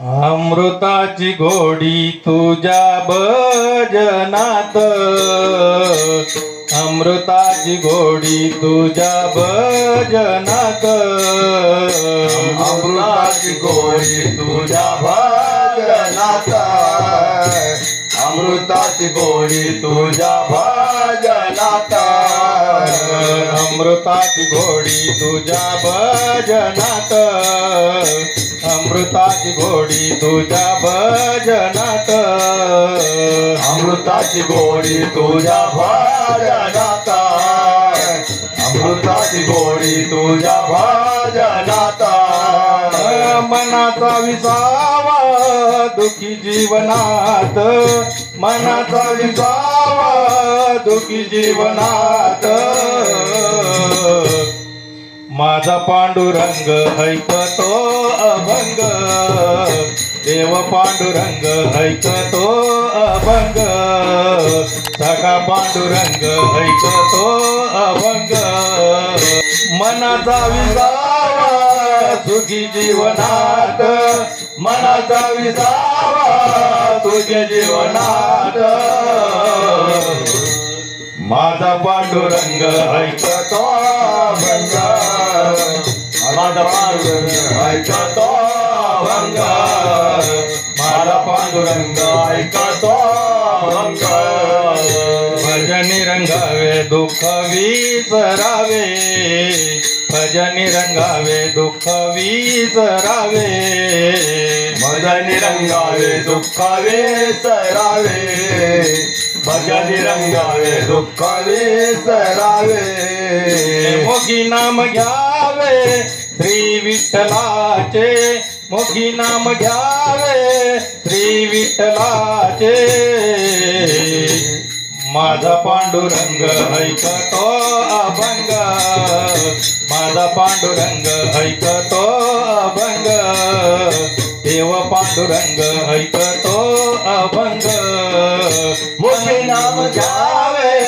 अमृताची घोडी तुझ्या भजनात. अमृताची घोडी तुझ्या भजनात. अमृताची घोडी तुझ्या भजनात. अमृताची घोडी तुझ्या भजनात. अमृताची घोडी तुझ्या भजनात. अमृताची घोडी तुझ्या भजनात. अमृताची गोडी तुझ्या भजनात. अमृताची गोडी तुझ्या भजनात. मनाचा विसावा दुखी जीवनात. मनाचा विसावा दुखी जीवनात. माझा पांडुरंग ऐकतो अभंग. देव पांडुरंग ऐकतो अभंग. सखा पांडुरंग ऐकतो अभंग. मनाचा विसावा सुखी जीवनात. मनाचा विसावा सुखी जीवनात. माझा पांडुरंग ऐकतो पांडुरंग ऐकतो भंग माझा पांडुरंग ऐकतो भंग भजनी रंगावे दुःख विसरावे. भजनी रंगावे दुःख विसरावे. भजनी रंगावे दुःखावे सरावे भजनी रंगावे दुःखावे सरावे मोगी नाम घ्यावे. श्री विठ्ठलाचे मोगी नाम घ्यावे. श्री विठ्ठलाचे माझा पांडुरंग ऐकतो अभंग. माझा पांडुरंग ऐकतो अभंग. देव पांडुरंग ऐकतो अभंग. मोगी नाम घ्यावे.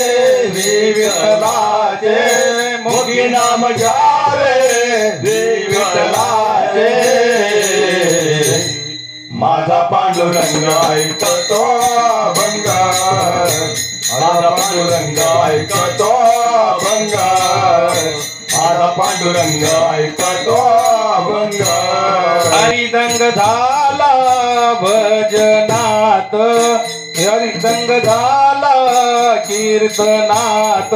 श्री विठ्ठलाचे मोगी नाम घ्यावे. पांडुरंग ऐकतो भंग माझा पांडुरंग ऐकतो भंग माझा पांडुरंग ऐकतो भंग हरिदंग झाला भजनात. हरिदंग झाला कीर्तनात.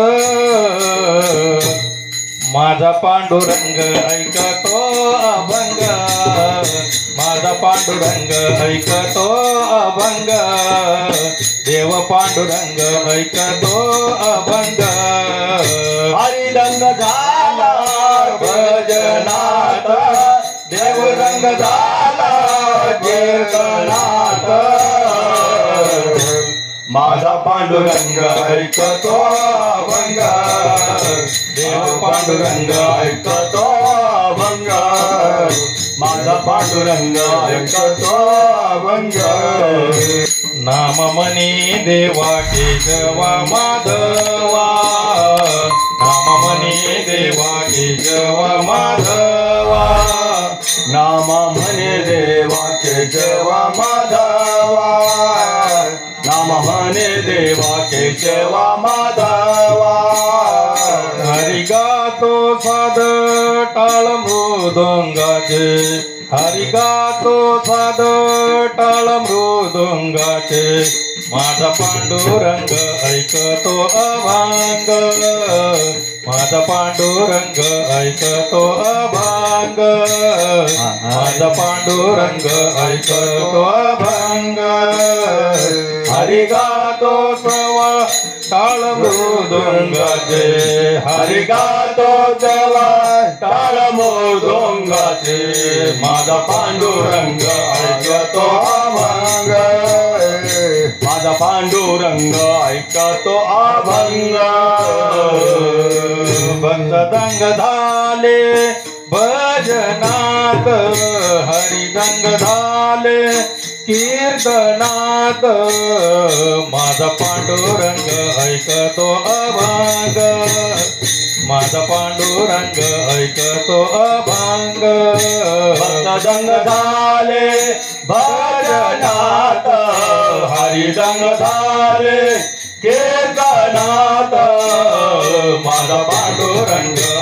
माझा पांडुरंग ऐकतो अभंग. माझा पांडुरंग ऐकतो अभंग. देव पांडुरंग ऐकतो अभंग. माझा पांडुरंग ऐकतो भंग. देव पांडुरंग ऐकतो भंग. माझा पांडुरंग ऐकतो भंग. नाम मनी देवा केशवा माधव केशवा माधवा हरी गातो साध टाळ मृदुंगाचे. हरी गातो साध टाळ मृदुंगाचे. माझा पांडुरंग ऐकतो अभांग. माझा पांडुरंग ऐकतो अभांग. माझा पांडुरंग ऐकतो अभांग. हरि गातो मृदुंगाचे. हरि गातो जवा टाळ मोदोंगाचे. माझा पांडुरंग ऐकतो अभंग. माझा पांडुरंग ऐकतो अभंग. भक्तदंग झाले भजनात. हरिदंग झाले कीर्तनात माझा पांडुरंग ऐकतो अभांग. माझा पांडुरंग ऐकतो अभांग. दंग झाले भजनात. हरिदंग झाले कीर्तनात. माझा पांडुरंग